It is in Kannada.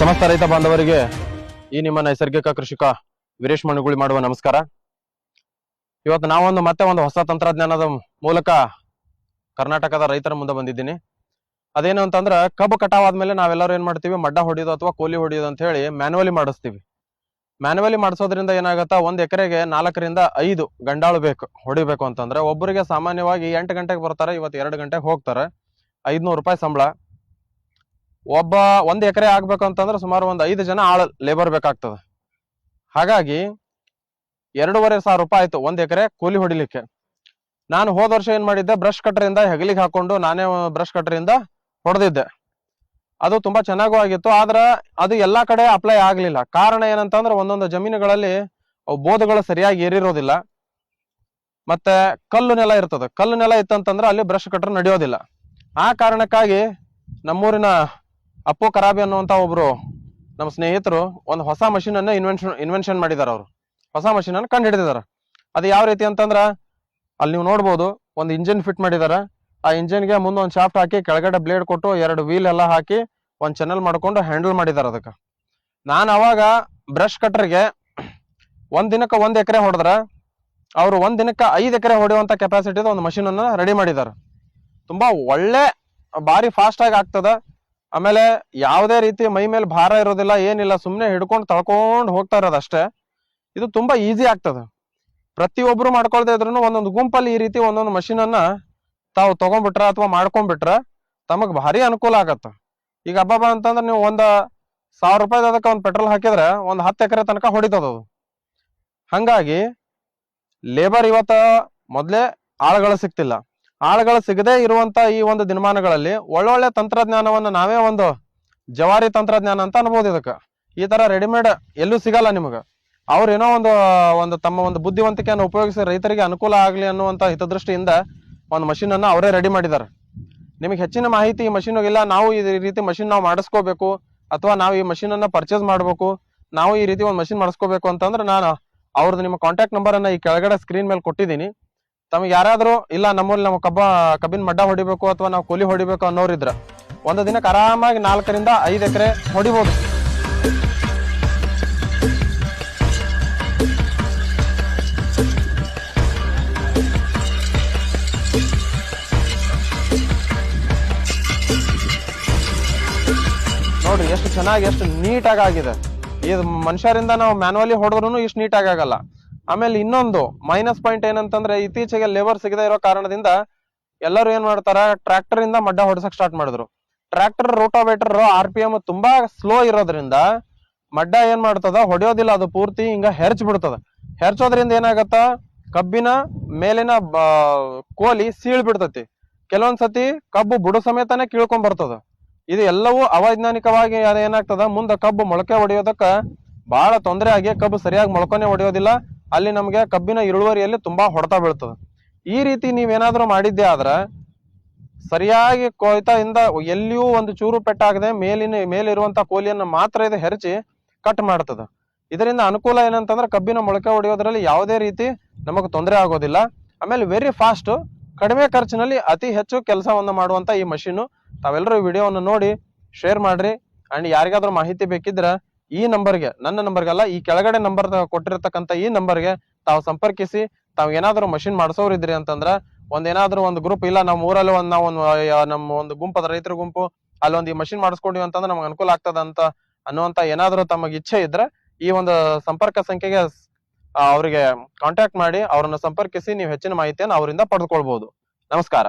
ಸಮಸ್ತ ರೈತ ಬಾಂಧವರಿಗೆ ಈ ನಿಮ್ಮ ನೈಸರ್ಗಿಕ ಕೃಷಿಕ ವೀರೇಶ್ ಮಣಿಗುಳಿ ಮಾಡುವ ನಮಸ್ಕಾರ. ಇವತ್ತು ನಾವೊಂದು ಮತ್ತೆ ಒಂದು ಹೊಸ ತಂತ್ರಜ್ಞಾನದ ಮೂಲಕ ಕರ್ನಾಟಕದ ರೈತರ ಮುಂದೆ ಬಂದಿದ್ದೀನಿ. ಅದೇನು ಅಂತಂದ್ರೆ ಕಬ್ಬು ಕಟಾವ್ ಆದ್ಮೇಲೆ ನಾವೆಲ್ಲರೂ ಏನ್ ಮಾಡ್ತೀವಿ, ಮಡ್ಡ ಹೊಡಿಯೋದು ಅಥವಾ ಕೋಲಿ ಹೊಡಿಯೋದು ಅಂತ ಹೇಳಿ ಮ್ಯಾನುವಲಿ ಮಾಡಿಸ್ತೀವಿ. ಮ್ಯಾನುವಲಿ ಮಾಡಿಸೋದ್ರಿಂದ ಏನಾಗುತ್ತೆ, ಒಂದ್ ಎಕರೆಗೆ ನಾಲ್ಕರಿಂದ ಐದು ಗಂಡಾಳು ಬೇಕು, ಹೊಡಿಬೇಕು ಅಂತಂದ್ರೆ ಒಬ್ಬರಿಗೆ ಸಾಮಾನ್ಯವಾಗಿ ಎಂಟು ಗಂಟೆಗೆ ಬರ್ತಾರೆ, ಇವತ್ತು ಎರಡು ಗಂಟೆಗೆ ಹೋಗ್ತಾರೆ. ಐದ್ನೂರು ರೂಪಾಯಿ ಸಂಬಳ. ಒಬ್ಬ ಒಂದು ಎಕರೆ ಆಗ್ಬೇಕು ಅಂತಂದ್ರೆ ಸುಮಾರು ಒಂದು ಐದು ಜನ ಆಳ ಲೇಬರ್ ಬೇಕಾಗ್ತದೆ. ಹಾಗಾಗಿ ಎರಡೂವರೆ ಸಾವಿರ ರೂಪಾಯಿ ಆಯ್ತು ಒಂದು ಎಕರೆ ಕೂಲಿ ಹೊಡಿಲಿಕ್ಕೆ. ನಾನು ಹೋದ ವರ್ಷ ಏನು ಮಾಡಿದ್ದೆ ಬ್ರಷ್ ಕಟ್ಟರಿಂದ ಹೆಗಲಿಗೆ ಹಾಕೊಂಡು ನಾನೇ ಬ್ರಷ್ ಕಟ್ಟರಿಂದ ಹೊಡೆದಿದ್ದೆ. ಅದು ತುಂಬಾ ಚೆನ್ನಾಗೂ ಆಗಿತ್ತು, ಆದ್ರ ಅದು ಎಲ್ಲಾ ಕಡೆ ಅಪ್ಲೈ ಆಗಲಿಲ್ಲ. ಕಾರಣ ಏನಂತಂದ್ರೆ ಒಂದೊಂದು ಜಮೀನುಗಳಲ್ಲಿ ಅವು ಬೋಧಗಳು ಸರಿಯಾಗಿ ಏರಿರೋದಿಲ್ಲ. ಮತ್ತೆ ಕಲ್ಲು ನೆಲ ಇರ್ತದೆ. ಕಲ್ಲು ನೆಲ ಇತ್ತಂತಂದ್ರೆ ಅಲ್ಲಿ ಬ್ರಷ್ ಕಟ್ಟರ್ ನಡೆಯೋದಿಲ್ಲ. ಆ ಕಾರಣಕ್ಕಾಗಿ ನಮ್ಮೂರಿನ ಅಪ್ಪು ಕರಾಬಿ ಅನ್ನುವಂತ ಒಬ್ರು ನಮ್ಮ ಸ್ನೇಹಿತರು ಒಂದು ಹೊಸ ಮಷಿನ್ ಅನ್ನ ಇನ್ವೆನ್ಷನ್ ಇನ್ವೆನ್ಷನ್ ಮಾಡಿದಾರೆ ಅವರು. ಹೊಸ ಮಷಿನ್ ಅನ್ನು ಕಂಡು ಹಿಡಿದಿದ್ದಾರೆ ಅದು ಯಾವ ರೀತಿ ಅಂತಂದ್ರ ಅಲ್ಲಿ ನೀವು ನೋಡ್ಬೋದು ಒಂದು ಇಂಜಿನ್ ಫಿಟ್ ಮಾಡಿದಾರೆ. ಆ ಇಂಜಿನ್ಗೆ ಮುಂದೆ ಒಂದು ಶಾಫ್ಟ್ ಹಾಕಿ ಕೆಳಗಡೆ ಬ್ಲೇಡ್ ಕೊಟ್ಟು ಎರಡು ವೀಲ್ ಎಲ್ಲ ಹಾಕಿ ಒಂದು ಚಾನಲ್ ಮಾಡ್ಕೊಂಡು ಹ್ಯಾಂಡಲ್ ಮಾಡಿದಾರೆ ಅದಕ್ಕೆ. ನಾನು ಅವಾಗ ಬ್ರಷ್ ಕಟ್ರಿಗೆ ಒಂದು ದಿನಕ್ಕೆ ಒಂದು ಎಕರೆ ಹೊಡೆದ್ರೆ ಅವರು ಒಂದು ದಿನಕ್ಕೆ ಐದು ಎಕರೆ ಹೊಡೆಯುವಂಥ ಕೆಪಾಸಿಟಿದ ಒಂದು ಮಷೀನನ್ನು ರೆಡಿ ಮಾಡಿದ್ದಾರೆ ತುಂಬಾ ಒಳ್ಳೆ, ಭಾರಿ ಫಾಸ್ಟ್ ಆಗಿ ಆಗ್ತದ. ಆಮೇಲೆ ಯಾವುದೇ ರೀತಿ ಮೈ ಮೇಲೆ ಭಾರ ಇರೋದಿಲ್ಲ, ಏನಿಲ್ಲ ಸುಮ್ಮನೆ ಹಿಡ್ಕೊಂಡು ತಳ್ಕೊಂಡು ಹೋಗ್ತಾ ಇರೋದು ಅಷ್ಟೇ. ಇದು ತುಂಬಾ ಈಸಿ ಆಗ್ತದ. ಪ್ರತಿಯೊಬ್ಬರು ಮಾಡ್ಕೊಳ್ತಾ ಇದ್ರು ಒಂದೊಂದು ಗುಂಪಲ್ಲಿ ಈ ರೀತಿ ಒಂದೊಂದು ಮಷೀನ್ ಅನ್ನ ತಾವು ತಗೊಂಡ್ಬಿಟ್ರ ಅಥವಾ ಮಾಡ್ಕೊಂಡ್ಬಿಟ್ರ ತಮಗೆ ಭಾರಿ ಅನುಕೂಲ ಆಗತ್ತೆ. ಈಗ ಹಬ್ಬ ಅಂತಂದ್ರೆ ನೀವು ಒಂದ ಸಾವಿರ ರೂಪಾಯಿ ಅದಕ್ಕೆ ಒಂದು ಪೆಟ್ರೋಲ್ ಹಾಕಿದ್ರೆ ಒಂದು ಹತ್ತು ಎಕರೆ ತನಕ ಹೊಡಿತದ ಅದು. ಹಂಗಾಗಿ ಲೇಬರ್ ಇವತ್ತ ಮೊದಲೇ ಆಳುಗಳು ಸಿಗ್ತಿಲ್ಲ ಆಳುಗಳು ಸಿಗದೇ ಇರುವಂತ ಈ ಒಂದು ದಿನಮಾನಗಳಲ್ಲಿ ಒಳ್ಳೊಳ್ಳೆ ತಂತ್ರಜ್ಞಾನವನ್ನ ನಾವೇ ಒಂದು ಜವಾರಿ ತಂತ್ರಜ್ಞಾನ ಅಂತ ಅನ್ಬೋದು ಇದಕ್ಕೆ. ಈ ತರ ರೆಡಿಮೇಡ್ ಎಲ್ಲೂ ಸಿಗಲ್ಲ ನಿಮಗೆ. ಅವ್ರು ಏನೋ ಒಂದು ಒಂದು ತಮ್ಮ ಒಂದು ಬುದ್ಧಿವಂತಿಕೆಯನ್ನು ಉಪಯೋಗಿಸಿ ರೈತರಿಗೆ ಅನುಕೂಲ ಆಗಲಿ ಅನ್ನುವಂತ ಹಿತದೃಷ್ಟಿಯಿಂದ ಒಂದು ಮಷೀನನ್ನು ಅವರೇ ರೆಡಿ ಮಾಡಿದ್ದಾರೆ. ನಿಮಗೆ ಹೆಚ್ಚಿನ ಮಾಹಿತಿ ಈ ಮಷೀನ್ ಇಲ್ಲ ನಾವು ಈ ರೀತಿ ಮಷೀನ್ ನಾವು ಮಾಡಿಸ್ಕೋಬೇಕು ಅಥವಾ ನಾವು ಈ ಮಷೀನನ್ನು ಪರ್ಚೇಸ್ ಮಾಡಬೇಕು, ನಾವು ಈ ರೀತಿ ಒಂದು ಮಷೀನ್ ಮಾಡಿಸ್ಕೋಬೇಕು ಅಂತಂದ್ರೆ ನಾನು ಅವ್ರದ್ದು ನಿಮ್ಮ ಕಾಂಟ್ಯಾಕ್ಟ್ ನಂಬರ್ ಅನ್ನ ಈ ಕೆಳಗಡೆ ಸ್ಕ್ರೀನ್ ಮೇಲೆ ಕೊಟ್ಟಿದ್ದೀನಿ. ತಮಗೆ ಯಾರಾದರೂ ಇಲ್ಲ ನಮ್ಮಲ್ಲಿ ನಮ್ಮ ಕಬ್ಬ ಕಬ್ಬಿನ ಮಡ್ಡ ಹೊಡಿಬೇಕು ಅಥವಾ ನಾವು ಕೂಲಿ ಹೊಡಿಬೇಕು ಅನ್ನೋರಿದ್ರ ಒಂದು ದಿನಕ್ಕೆ ಆರಾಮಾಗಿ ನಾಲ್ಕರಿಂದ ಐದು ಎಕರೆ ಹೊಡಿಬೋದು. ನೋಡ್ರಿ, ಎಷ್ಟು ಚೆನ್ನಾಗಿ, ಎಷ್ಟು ನೀಟಾಗಿ ಆಗಿದೆ. ಇದು ಮನುಷ್ಯರಿಂದ ನಾವು ಮ್ಯಾನುವಲಿ ಹೊಡೆದ್ರು ಇಷ್ಟು ನೀಟಾಗಿ ಆಗಲ್ಲ. ಆಮೇಲೆ ಇನ್ನೊಂದು ಮೈನಸ್ ಪಾಯಿಂಟ್ ಏನಂತಂದ್ರೆ ಇತ್ತೀಚೆಗೆ ಲೇಬರ್ ಸಿಗದೇ ಇರೋ ಕಾರಣದಿಂದ ಎಲ್ಲರೂ ಏನ್ ಮಾಡ್ತಾರ ಟ್ರಾಕ್ಟರ್ ಇಂದ ಮಡ್ಡ ಹೊಡ್ಸಕ್ ಸ್ಟಾರ್ಟ್ ಮಾಡಿದ್ರು. Tractor rotavator R P M ತುಂಬಾ ಸ್ಲೋ ಇರೋದ್ರಿಂದ ಮಡ್ಡ ಏನ್ ಮಾಡ್ತದ, ಹೊಡೆಯೋದಿಲ್ಲ, ಅದು ಪೂರ್ತಿ ಹಿಂಗ ಹೆರ್ಚ್ ಬಿಡ್ತದ. ಹೆರ್ಚೋದ್ರಿಂದ ಏನಾಗತ್ತ, ಕಬ್ಬಿನ ಮೇಲಿನ ಕೋಲಿ ಸೀಳ್ ಬಿಡ್ತತಿ. ಕೆಲವೊಂದ್ಸತಿ ಕಬ್ಬು ಬುಡ ಸಮೇತನೇ ಕೀಳ್ಕೊಂಡ್ ಬರ್ತದ. ಇದು ಎಲ್ಲವೂ ಅವೈಜ್ಞಾನಿಕವಾಗಿ ಅದೇನಾಗ್ತದ, ಮುಂದ ಕಬ್ಬು ಮೊಳಕೆ ಹೊಡೆಯೋದಕ್ಕ ಬಹಳ ತೊಂದರೆ ಆಗಿ ಕಬ್ಬು ಸರಿಯಾಗಿ ಮೊಳಕೊನೆ ಹೊಡೆಯೋದಿಲ್ಲ. ಅಲ್ಲಿ ನಮಗೆ ಕಬ್ಬಿನ ಇಳುವರಿಯಲ್ಲಿ ತುಂಬಾ ಹೊಡೆತ ಬೀಳ್ತದೆ. ಈ ರೀತಿ ನೀವೇನಾದ್ರೂ ಮಾಡಿದ್ದೆ ಆದ್ರೆ ಸರಿಯಾಗಿ ಕೊಯ್ತಾಯಿಂದ ಎಲ್ಲಿಯೂ ಒಂದು ಚೂರು ಪೆಟ್ಟಾಗದೆ ಮೇಲಿನ, ಮೇಲಿರುವಂತ ಕೋಲಿಯನ್ನು ಮಾತ್ರ ಇದು ಹೆರಚಿ ಕಟ್ ಮಾಡ್ತದೆ. ಇದರಿಂದ ಅನುಕೂಲ ಏನಂತಂದ್ರೆ ಕಬ್ಬಿನ ಮೊಳಕೆ ಹೊಡೆಯೋದ್ರಲ್ಲಿ ಯಾವುದೇ ರೀತಿ ನಮಗೆ ತೊಂದರೆ ಆಗೋದಿಲ್ಲ. ಆಮೇಲೆ ವೆರಿ ಫಾಸ್ಟ್ ಕಡಿಮೆ ಖರ್ಚಿನಲ್ಲಿ ಅತಿ ಹೆಚ್ಚು ಕೆಲಸವನ್ನು ಮಾಡುವಂತ ಈ ಮಷೀನು. ತಾವೆಲ್ಲರೂ ವಿಡಿಯೋವನ್ನು ನೋಡಿ, ಶೇರ್ ಮಾಡ್ರಿ. ಅಂಡ್ ಯಾರಿಗಾದ್ರೂ ಮಾಹಿತಿ ಬೇಕಿದ್ರ ಈ ನಂಬರ್ಗೆ, ನನ್ನ ನಂಬರ್ಗೆ ಅಲ್ಲ ಈ ಕೆಳಗಡೆ ನಂಬರ್ ಕೊಟ್ಟಿರ್ತಕ್ಕಂಥ ಈ ನಂಬರ್ಗೆ ತಾವು ಸಂಪರ್ಕಿಸಿ, ತಾವು ಏನಾದರೂ ಮಷಿನ್ ಮಾಡಿಸೋರು ಇದ್ರಿ ಅಂತಂದ್ರ ಒಂದ್ ಏನಾದ್ರು ಒಂದು ಗ್ರೂಪ್, ಇಲ್ಲ ನಮ್ಮ ಊರಲ್ಲಿ ಒಂದ್ ನಾವು ಒಂದು ನಮ್ಮ ಒಂದು ಗುಂಪು ಅದ, ರೈತರ ಗುಂಪು ಅಲ್ಲಿ ಒಂದು ಈ ಮಷಿನ್ ಮಾಡಿಸ್ಕೊಂಡಿವಿ ಅಂತಂದ್ರೆ ನಮ್ಗೆ ಅನುಕೂಲ ಆಗ್ತದ ಅಂತ ಅನ್ನುವಂತ ಏನಾದರೂ ತಮಗೆ ಇಚ್ಛೆ ಇದ್ರೆ, ಈ ಒಂದು ಸಂಪರ್ಕ ಸಂಖ್ಯೆಗೆ ಅವರಿಗೆ ಕಾಂಟ್ಯಾಕ್ಟ್ ಮಾಡಿ, ಅವರನ್ನು ಸಂಪರ್ಕಿಸಿ, ನೀವು ಹೆಚ್ಚಿನ ಮಾಹಿತಿಯನ್ನು ಅವರಿಂದ ಪಡೆದುಕೊಳ್ಬಹುದು ನಮಸ್ಕಾರ.